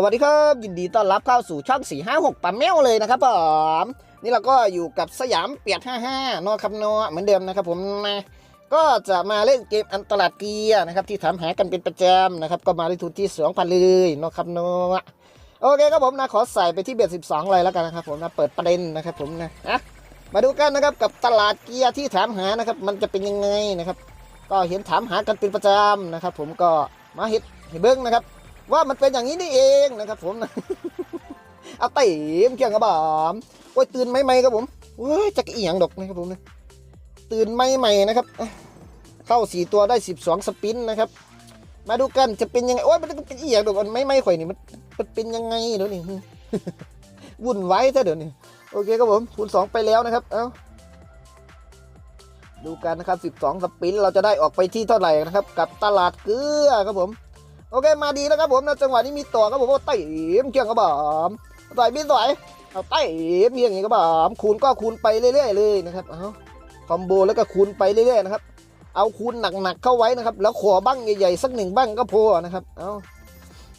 สวัสดีครับ ยินดีต้อนรับเข้าสู่ช่อง 456ปั๊มแมวเลยนะครับผมนี่เราก็อยู่กับสยามเปียด55นอครับนอเหมือนเดิมนะครับผมนะก็จะมาเล่นเกมอันตลาดเกียร์นะครับที่ถามหากันเป็นประจำนะครับก็มาด้ทุนที่2,000เลยนอครับนอโอเคครับผมนะขอใส่ไปที่เบียด12 เลยแล้วกันนะครับผมนะเปิดประเด็นนะครับผมนะอะมาดูกันนะครับกับตลาดเกียร์ที่ถามหานะครับมันจะเป็นยังไงนะครับ ก็เห็นถามหากันเป็นประจำนะครับผมก็มาเห็ดให้เบิ้งนะครับ ว่ามันเป็นอย่างนี้นี่เองนะครับผมนะเอาเต็มเกี่ยงกระบามโอ้ยตื่นไม่ไหมครับผมเว้ยจะกรเอียงดอกนะครับผมนะตื่นไม่ใหม่นะครับ เข้าสี่ตัวได้สิบสองสปินนะครับ มาดูกันจะเป็นยังไงโอ้ยมันเป็นเอียงดอกมันไม่ไม่ข่อยนี่มันมันเป็นยังไงเดี๋ยวนี้วุ่นไว้ซะเดี๋ยวนี้โอเคครับผมคูณสองไปแล้วนะครับเอ้าดูกันนะครับสิบสองสปิน เราจะได้ออกไปที่เท่าไหร่นะครับ กับตลาดเกลือครับผม โอเคมาดีแล้วครับผมนะจังหวะนี้มีต่อครับผมว่าไต่เอ็มเกี่ยงกระบามต่อยมีต่อยเอาไต่เอ็มเกี่ยงอย่างนี้กระบามคูณก็คูณไปเรื่อยๆเลยนะครับเอาคอมโบแล้วก็คูณไปเรื่อยๆนะครับเอาคูณหนักๆเข้าไว้นะครับ แล้วขอบ้างใหญ่ๆสักหนึ่งบ้างก็พอนะครับเอา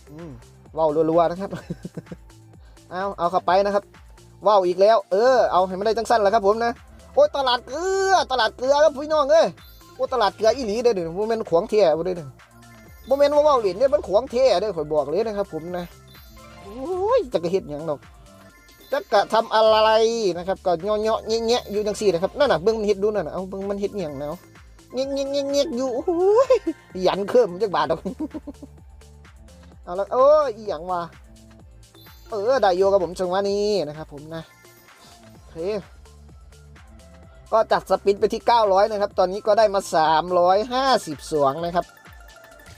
อว่าวรัวๆนะครับเอาเอาเข้าไปนะครับว่าวอีกแล้ว เออเอาให้มันได้จังสั้นแหละครับผมนะโอ้ยตลาดเกลือตลาดเกลือครับพี่น้องเอ้ยโอ้ตลาดเกลืออีหลีเด้อเดี๋ยวมันขวางเที่ยบได้เด้อ โมเมนต์ว่าเว้าเหรียญเนี่ยมันขวางเท่เด้อข่อยบอกเลยนะครับ ผมนะโอ้ยจะกระเฮ็ดหยังดอกจะกระทำอะไรนะครับก็เงาะเงาะเงี้ยอยู่จังซี่นะครับนั่นน่ะเบิ่งมันเฮ็ดดูนั่นน่ะเอาเบิ่งมันเฮ็ดหยังแนวเงี้ยเงี้ยเงี้ยเงี้ยอยู่โอ้ยยันเครื่อมจักบาทดอกเอาละโอ้ยอีหยังวะเออได้โยกับผมจังหวะนี้นะครับ ผมนะโอเคก็จัดสปินไปที่ 900 นะครับ ตอนนี้ก็ได้มา 352 นะครับ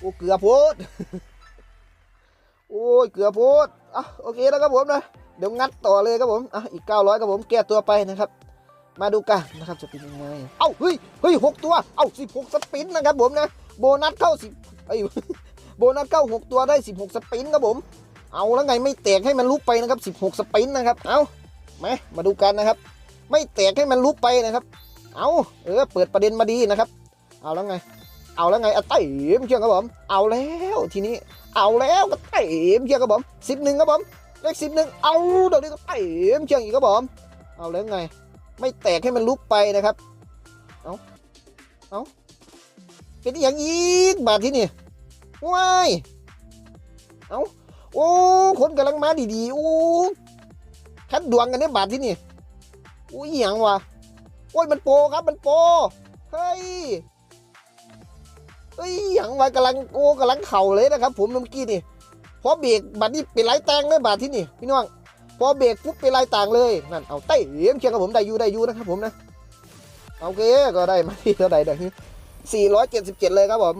โอ้เกลือโพดโอ้ยเกลือโพดอะโอเคแล้วครับผมนะเดี๋ยวงัดต่อเลยครับผมอะอีก 900ครับผมแก้ตัวไปนะครับ มาดูกันนะครับจะเป็นยังไงเอ้าเฮ้ยเฮ้ยหกตัวเอ้า16สปินนะครับผมนะโบนัสเข้า10ไอ้โบนัสเข้า6ตัวได้16สปินครับผม เอาแล้วไงไม่แตกให้มันลุกไปนะครับ16สปินนะครับเอามามาดูกันนะครับ ไม่แตกให้มันลุกไปนะครับ เอาเออเปิดประเด็นมาดีนะครับ เอาแล้วไง เอาแล้วไงอะเต็มเชียงครับผม เอาแล้วทีนี้ เอาแล้วก็เต็มเชียงครับผมสิบหนึ่งครับผมเลขสิบหนึ่งเอาเดี๋ยวนี้ก็เต็มเชียงอีกครับผม เอาแล้วไง ไม่แตกให้มันลุกไปนะครับ เอาเอาเป็นอย่างอีกบาทที่นี่ว้ายเอาโอ้คนกำลังมาดีๆโอ้คัดดวงกันเนี่ยบาทที่นี่โอ้ยอหย่างวะโอ้ยมันโปครับมันโปเฮ้ย เอ้ยหยังไว้กำลังโอ้กำลังเข่าเลยนะครับ ผมเมื่อกี้นี่พอเบรกบัดนี้เป็นไรแตงเลยบาดที่นี่พี่น้องพอเบรกปุ๊บเป็นไรต่างเลยนั่นเอาเต้เอ็มเชียงกับผมได้ยูได้ยูนะครับผมนะโอเคก็ได้มาที่เท่าไหร่เดี๋ยวนี้สี่ร้อยเจ็ดสิบเจ็ดเลยครับผม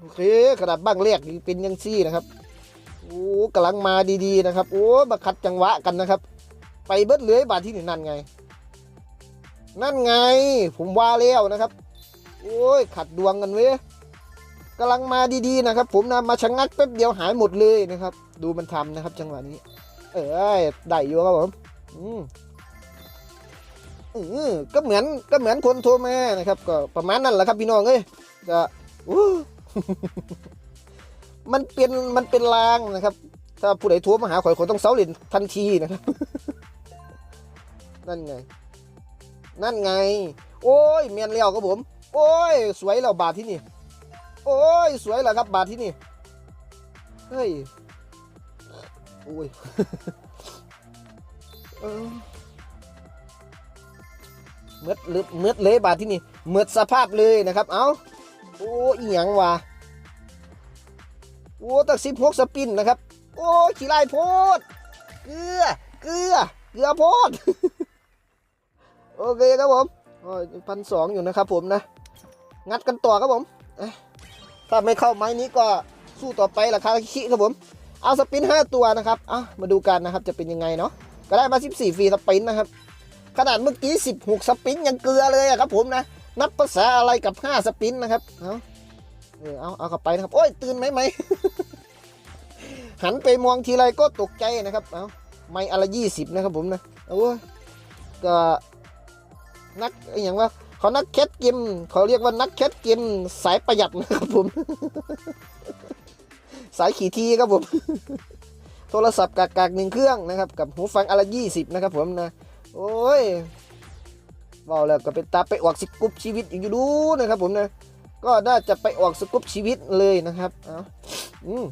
โอเคขนาดบ้างเรียกเป็นยังซี่นะครับโอ้กำลังมาดีๆนะครับ โอ้มาคัดจังหวะกันนะครับ ไปเบิดเลื้อยบาดที่นี่นั่นไง นั่นไง ผมว่าแล้วนะครับ โอ้ยขัดดวงกันเว้ย กำลังมาดีๆนะครับ ผมนะมาชะงักแป๊บเดียวหายหมดเลยนะครับ ดูมันทำนะครับ จังหวะนี้ เออได้อยู่ครับผมอืมอือก็เหมือนก็เหมือนคนโทรมานะครับ ก็ประมาณนั้นแหละครับพี่น้องเอ้ยก็อู้มันเป็นมันเป็นลางนะครับ ถ้าผู้ใดโทรมาหาข่อยข่อยต้องเซาเหรียญทันทีนะครับ นั่นไง นั่นไง โอ้ยเมียนแล้วครับผม โอ้ย สวยแล้วบาทที่นี่ โอ้ย สวยเหรอครับ บาทที่นี่ เฮ้ยโอ้ยเออเมืดลึดเมืดเลยบาทที่นี่เมืดสภาพเลยนะครับ เอาโอ้ยอีหยังวะโอ้ตั้งสิบหกสปินนะครับ โอ้ขี้ไล่โพดเกลือเกลือเกลือโพดโอเคครับผมพันสองอยู่นะครับผมนะ งัดกันต่อครับผม ถ้าไม่เข้าไม้นี้ก็สู้ต่อไปราคาคิครับผม เอาสปิน 5 ตัวนะครับอะมาดูกันนะครับจะเป็นยังไงเนาะก็ได้มา 14ฟรีสปินนะครับขนาดเมื่อกี้ 16 สปินยังเกลือเลยครับผมนะ นับภาษาอะไรกับ 5 สปินนะครับเอาเออเอาเอาเข้าไปนะครับ โอ้ยตื่นไหมไหมหันไปมองทีไรก็ตกใจนะครับเอาไม่อะไรยี่สิบนะครับผมนะโอ้ก็นักอย่างว่า เขานักแคทเกมเขาเรียกว่านักแคทเกมสายประหยัดนะครับผม สายขี่ทีครับผม โทรศัพท์กากากๆหนึ่งเครื่องนะครับ กับหูฟังอนละยี่สิบนะครับผมนะ โอ้ยบอกแล้วก็เป็นตาไปออกสกุปชีวิตอยู่ดูนะครับผมนะ ก็น่าจะไปออกสกุปชีวิตเลยนะครับ เอาอืม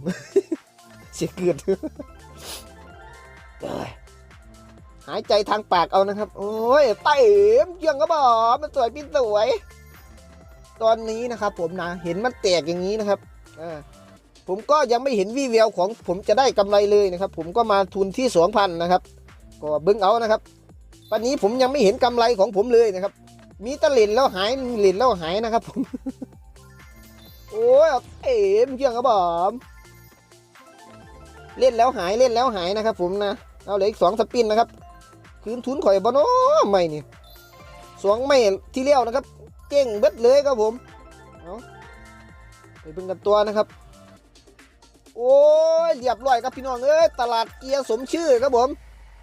เสียเกือด หายใจทางปากเอานะครับ โอ้ยไต่เอ็มเจียงก็บอกมันสวยพี่สวย ตอนนี้นะครับ ผมนะเห็นมันแตกอย่างนี้นะครับอ่าผมก็ยังไม่เห็นวี่แววของผมจะได้กำไรเลยนะครับ ผมก็มาทุนที่สองพันนะครับ ก็เบิ้งเอานะครับวันนี้ผมยังไม่เห็นกำไรของผมเลยนะครับ มีตะเล่นแล้วหายเล่นแล้วหายนะครับผมโอ้ยเอ๋มเกี่ยงกระบอกเล่นแล้วหายเล่นแล้วหายนะครับ ผมนะเอาเหลืออีกสองสปินนะครับ คืนทุนข่อยบโนไม่นี่สองไม่ที่เลี้ยวนะครับเจ๊งเบิดเลยครับผมเอาไปเบิ่งกันตัวนะครับ โอ้ยเรียบร้อยครับพี่น้องเอ้ยตลาดเกียร์สมชื่อครับผม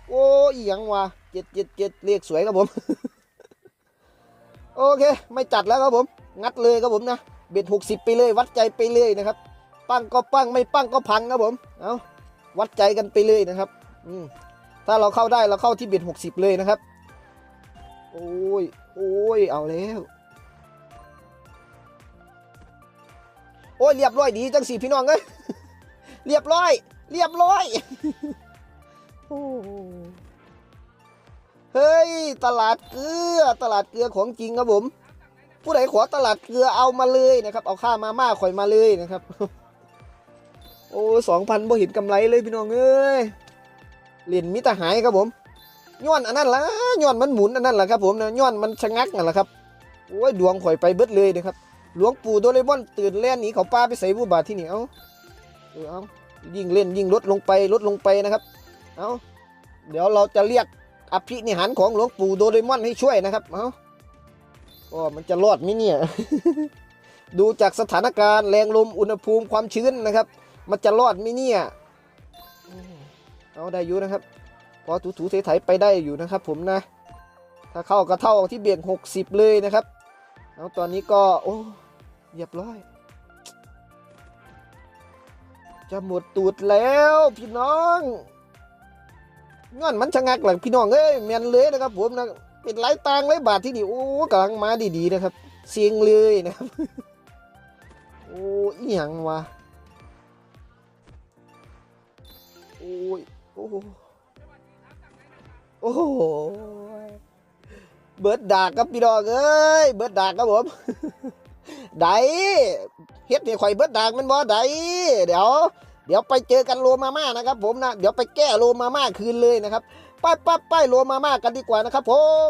โอ้ยยังวะเจ็ดเจ็ดเจ็ดเลขสวยครับผม โอเค ไม่จัดแล้วครับผม งัดเลยครับผมนะเบ็ดหกสิบไปเลย วัดใจไปเลยนะครับ ปั้งก็ปั้งไม่ปั้งก็พังครับผม เอาวัดใจกันไปเลยนะครับ อืม ถ้าเราเข้าได้เราเข้าที่เบ็ดหกสิบเลยนะครับ โอ้ย โอ้ย เอาแล้ว โอ้ย เรียบร้อยดีจังสี่พี่น้องเอ้ย เรียบร้อย เรียบร้อย โอ้เฮ้ย ตลาดเกลือ ตลาดเกลือของจริงครับผม ผู้ใดขอตลาดเกลือเอามาเลยนะครับ เอาค่ามาม่าข่อยมาเลยนะครับ โอ้สองพันบ่เห็นกำไรเลยพี่น้องเอ้ย เหรียญมิตรหายครับผมย้อนอันนั้นละย้อนมันหมุนอันนั้นแหละครับผมนะย้อนมันชะงักนั่นแหละครับโอ้ยดวงข่อยไปเบิดเลยนะครับหลวงปู่โดเรมอนตื่นเล่นหนีเขาป้าไปใส่บูบาทที่นี่เอาเออเอายิ่งเล่นยิ่งลดลงไปลดลงไปนะครับเอาเดี๋ยวเราจะเรียกอภินิหารของหลวงปู่โดเรมอนให้ช่วยนะครับเอาก็มันจะรอดไหมเนี่ยดูจากสถานการณ์แรงลมอุณหภูมิความชื้นนะครับ มันจะรอดไหมเนี่ย เอาได้อยู่นะครับ พอถูๆไถๆไปได้อยู่นะครับผมนะ ถ้าเข้าก็เท่าที่เบี่ยดหกสิบเลยนะครับเอาตอนนี้ก็โอ้เรียบร้อย จะหมดตูดแล้วพี่น้องงอนมันชะงักหลังพี่น้องเอ้ยแมนเลยนะครับผมนะเป็นหลายตังค์หลายบาทที่นี่โอ้กำลังมาดีๆนะครับเสียงเลยนะครับโอ้อีหยังวะโอ้ย อ้โหโอ้โหเบิร์ดดากครับพี่น้องเอ้ยเบิร์ดดากครับผมไดเฮ็ดให้ข่อยเบิร์ดดากมันบ่ไดเดี๋ยว เดี๋ยวไปเจอกันโลมาม่านะครับ ผมนะเดี๋ยวไปแก้โลมาม่าคืนเลยนะครับ ไปไปไปโลมาม่ากันดีกว่านะครับ ผม